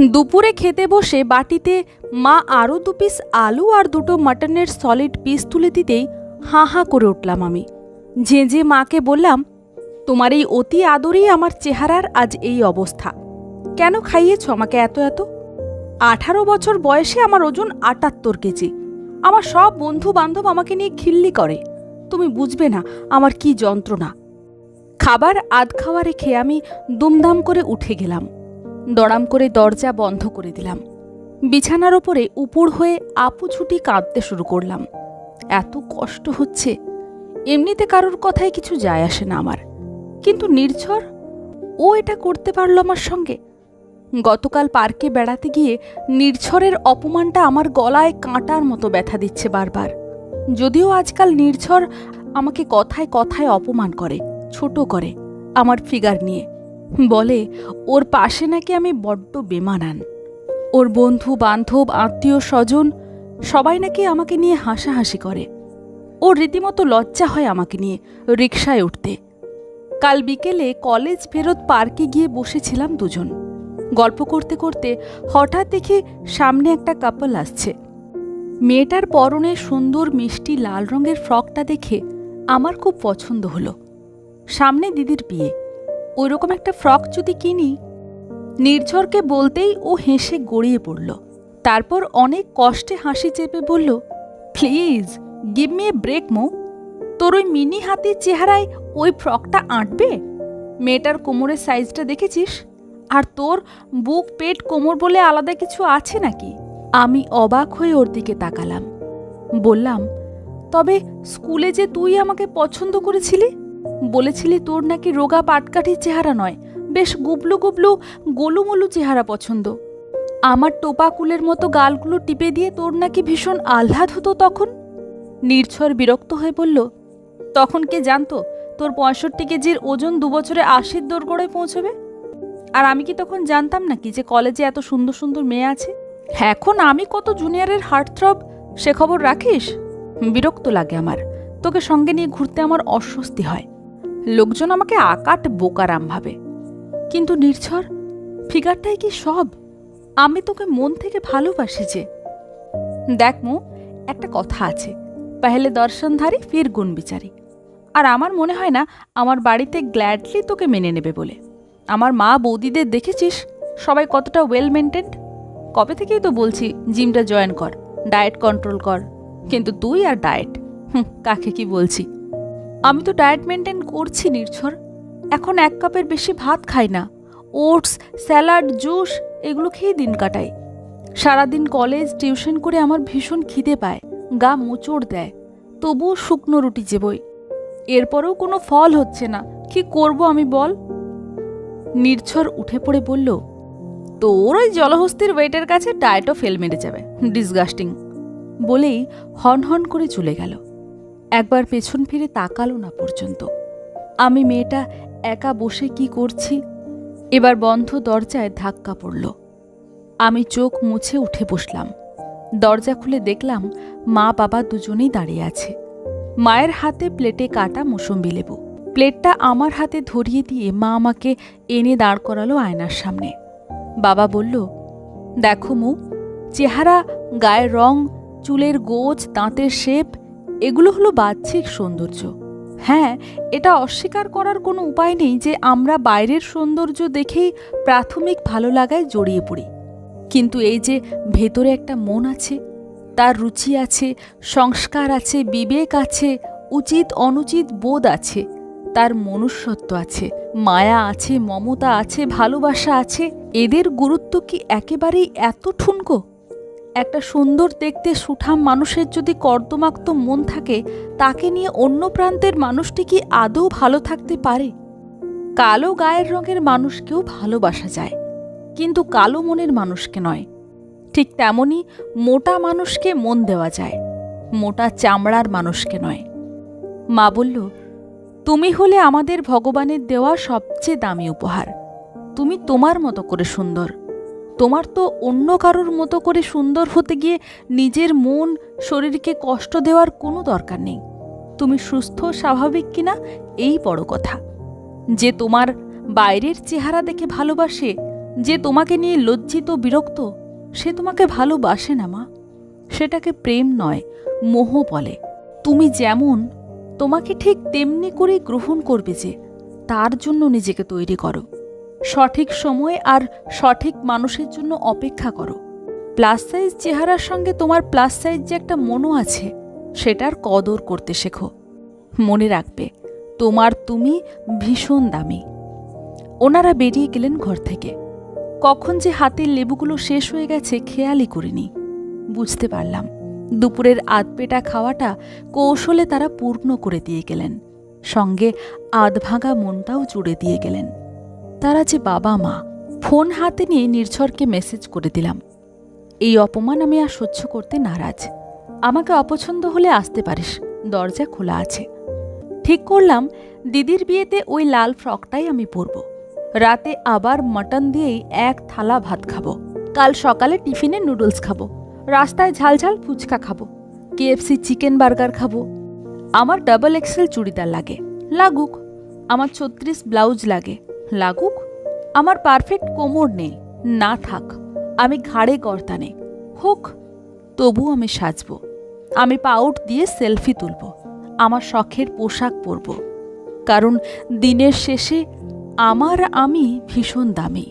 দুপুরে খেতে বসে বাটিতে মা আরও দু পিস আলু আর দুটো মাটনের সলিড পিস তুলে দিতেই হাঁ হাঁ করে উঠলাম আমি। যে যে মাকে বললাম, তোমার এই অতি আদরেই আমার চেহারার আজ এই অবস্থা। কেন খাইয়েছ আমাকে এত এত? আঠারো বছর বয়সে আমার ওজন আটাত্তর কেজি। আমার সব বন্ধু বান্ধব আমাকে নিয়ে খিল্লি করে। তুমি বুঝবে না আমার কি যন্ত্রণা। খাবার আধ খাওয়া রেখে আমি দুমদাম করে উঠে গেলাম। দড়াম করে দরজা বন্ধ করে দিলাম। বিছানার ওপরে উপুড় হয়ে আপু ছুটি কাঁদতে শুরু করলাম। এত কষ্ট হচ্ছে, এমনিতে কারোর কথায় কিছু যায় আসে না আমার। কিন্তু নির্ঝর, ও এটা করতে পারল আমার সঙ্গে। গতকাল পার্কে বেড়াতে গিয়ে নির্ঝরের অপমানটা আমার গলায় কাঁটার মতো ব্যথা দিচ্ছে বারবার। যদিও আজকাল নির্ঝর আমাকে কথায় কথায় অপমান করে, ছোট করে, আমার ফিগার নিয়ে। বলে, ওর পাশে নাকি আমি বড্ড বেমানান। ওর বন্ধু, বান্ধব, আত্মীয়, স্বজন, সবাই নাকি আমাকে নিয়ে হাসাহাসি করে। ওর রীতিমতো লজ্জা হয় আমাকে নিয়ে রিকশায় উঠতে। কাল বিকেলে কলেজ ফেরত পার্কে গিয়ে বসেছিলাম দুজন। গল্প করতে করতে হঠাৎ দেখি সামনে একটা কাপল আসছে। মেয়েটার পরনে সুন্দর মিষ্টি লাল রঙের ফ্রকটা দেখে আমার খুব পছন্দ হলো। সামনে দিদির বিয়ে। ওইরকম একটা ফ্রক যদি কিনি। নির্ঝরকে বলতেই ও হেসে গড়িয়ে পড়ল। তারপর অনেক কষ্টে হাসি চেপে বলল, please, give me a break, মো। তোর ওই মিনি হাতির চেহারায় ওই ফ্রকটা আঁটবে? মেয়েটার কোমরের সাইজটা দেখেছিস? আর তোর বুক পেট কোমর বলে আলাদা কিছু আছে নাকি? আমি অবাক হয়ে ওর দিকে তাকালাম। বললাম, তবে স্কুলে যে তুই আমাকে পছন্দ করেছিলি বলেছিলি তোর নাকি রোগা পাটকাঠির চেহারা নয়, বেশ গুবলু গুবলু গোলুমলু চেহারা পছন্দ। আমার টোপাকুলের মতো গালগুলো টিপে দিয়ে তোর নাকি ভীষণ আহ্লাদ হতো তখন? নির্ঝর বিরক্ত হয়ে বলল, তখন কে জানতো তোর পঁয়ষট্টি কেজির ওজন দুবছরে আশির দোরগোড়ায় পৌঁছবে? আর আমি কি তখন জানতাম নাকি যে কলেজে এত সুন্দর সুন্দর মেয়ে আছে? এখন আমি কত জুনিয়রের হার্টথ্রব, সে খবর রাখিস? বিরক্ত লাগে আমার, তোকে সঙ্গে নিয়ে ঘুরতে আমার অস্বস্তি হয়। লোকজন আমাকে আকাট বোকারাম ভাবে। কিন্তু নির্ঝর, ফিগারটাই কি সব? আমি তোকে মন থেকে ভালোবাসি যে। দেখ মু, একটা কথা আছে। পেহলে দর্শনধারী, ফির গুণ বিচারি আর আমার মনে হয় না, আমার বাড়িতে গ্ল্যাডলি তোকে মেনে নেবে বলে। আমার মা বৌদিদের দেখেছিস? সবাই কতটা ওয়েল মেনটেন্ড কবে থেকেই তো বলছি, জিমটা জয়েন কর ডায়েট কন্ট্রোল কর। কিন্তু তুই আর ডায়েট হুম, কাকে কি বলছি? আমি তো ডায়েট মেনটেন করছি, নির্ঝর। এখন এক কাপের বেশি ভাত খাই না। ওটস, স্যালাড, জুস, এগুলো খেয়ে দিন কাটাই। সারাদিন কলেজ, টিউশন করে আমার ভীষণ খিদে পায়, গা মোচড় দেয়। তবুও শুকনো রুটি চেবই এরপরেও কোনো ফল হচ্ছে না। কি করব আমি বল? নির্ঝর উঠে পড়ে বলল, তোর ওই জলহস্তির ওয়েটের কাছে ডায়েটও ফেল মেরে যাবে। ডিসগাস্টিং। বলেই হন হন করে চলে গেল। একবার পেছন ফিরে তাকালো না পর্যন্ত। আমি মেয়েটা একা বসে কি করছি? এবার বন্ধ দরজায় ধাক্কা পড়ল। আমি চোখ মুছে উঠে বসলাম। দরজা খুলে দেখলাম মা বাবা দুজনেই দাঁড়িয়ে আছে। মায়ের হাতে প্লেটে কাটা মুসম্বি লেবু। প্লেটটা আমার হাতে ধরিয়ে দিয়ে মা আমাকে এনে দাঁড় করালো আয়নার সামনে। বাবা বলল, দেখো মু, চেহারা, গায়ের রং, চুলের গোজ, দাঁতের শেপ এগুলো হলো বাহ্যিক সৌন্দর্য। হ্যাঁ এটা অস্বীকার করার কোনো উপায় নেই যে আমরা বাইরের সৌন্দর্য দেখেই প্রাথমিক ভালো লাগায় জড়িয়ে পড়ি। কিন্তু এই যে ভেতরে একটা মন আছে, তার রুচি আছে, সংস্কার আছে, বিবেক আছে, উচিত অনুচিত বোধ আছে, তার মনুষ্যত্ব আছে, মায়া আছে, মমতা আছে, ভালোবাসা আছে, এদের গুরুত্ব কি একেবারেই এত ঠুনকো? একটা সুন্দর দেখতে সুঠাম মানুষের যদি কর্দমাক্ত মন থাকে, তাকে নিয়ে অন্য প্রান্তের মানুষটি কি আদৌ ভালো থাকতে পারে? কালো গায়ের রঙের মানুষকেও ভালোবাসা যায়, কিন্তু কালো মনের মানুষকে নয়। ঠিক তেমনি মোটা মানুষকে মন দেওয়া যায়, মোটা চামড়ার মানুষকে নয়। মা বলল, তুমি হলে আমাদের ভগবানের দেওয়া সবচেয়ে দামি উপহার। তুমি তোমার মতো করে সুন্দর। তোমার তো অন্য কারোর মতো করে সুন্দর হতে গিয়ে নিজের মন, শরীরকে কষ্ট দেওয়ার কোনো দরকার নেই। তুমি সুস্থ, স্বাভাবিক কিনা, এই বড় কথা। যে তোমার বাইরের চেহারা দেখে ভালোবাসে, যে তোমাকে নিয়ে লজ্জিত, বিরক্ত, সে তোমাকে ভালোবাসে না, মা। সেটাকে প্রেম নয়, মোহ বলে। তুমি যেমন তোমাকে ঠিক তেমনি করেই গ্রহণ করবে যে, তার জন্য নিজেকে তৈরি করো। সঠিক সময় আর সঠিক মানুষের জন্য অপেক্ষা করো। প্লাস সাইজ চেহারার সঙ্গে তোমার প্লাস সাইজ যে একটা মনও আছে সেটার কদর করতে শেখো। মনে রাখবে, তোমার তুমি ভীষণ দামি। ওনারা বেরিয়ে গেলেন ঘর থেকে। কখন যে হাতের লেবুগুলো শেষ হয়ে গেছে খেয়ালই করিনি। বুঝতে পারলাম, দুপুরের আধপেটা খাওয়াটা কৌশলে তারা পূর্ণ করে দিয়ে গেলেন। সঙ্গে আধভাঙা মনটাও জুড়ে দিয়ে গেলেন। তারা যে বাবা মা। ফোন হাতে নিয়ে নির্ঝরকে মেসেজ করে দিলাম। এই অপমান আমি আর সহ্য করতে নারাজ। আমাকে অপছন্দ হলে আসতে পারিস, দরজা খোলা আছে। ঠিক করলাম, দিদির বিয়েতে ওই লাল ফ্রকটাই আমি পরব। রাতে আবার মটন দিয়েই এক থালা ভাত খাব। কাল সকালে টিফিনে নুডলস খাব। রাস্তায় ঝালঝাল ফুচকা খাব। কেএফসি চিকেন বার্গার খাব। আমার ডাবল এক্সেল চুড়িদার লাগে। লাগুক, আমার ছত্রিশ ব্লাউজ লাগে। লাগুক, আমার পারফেক্ট কোমর নেই, না থাক, আমি ঘাড়ে কর্তা নেই হোক তবু আমি সাজব। আমি পাউট দিয়ে সেলফি তুলব, আমার শখের পোশাক পরব। কারণ দিনের শেষে আমার আমি ভীষণ দামি।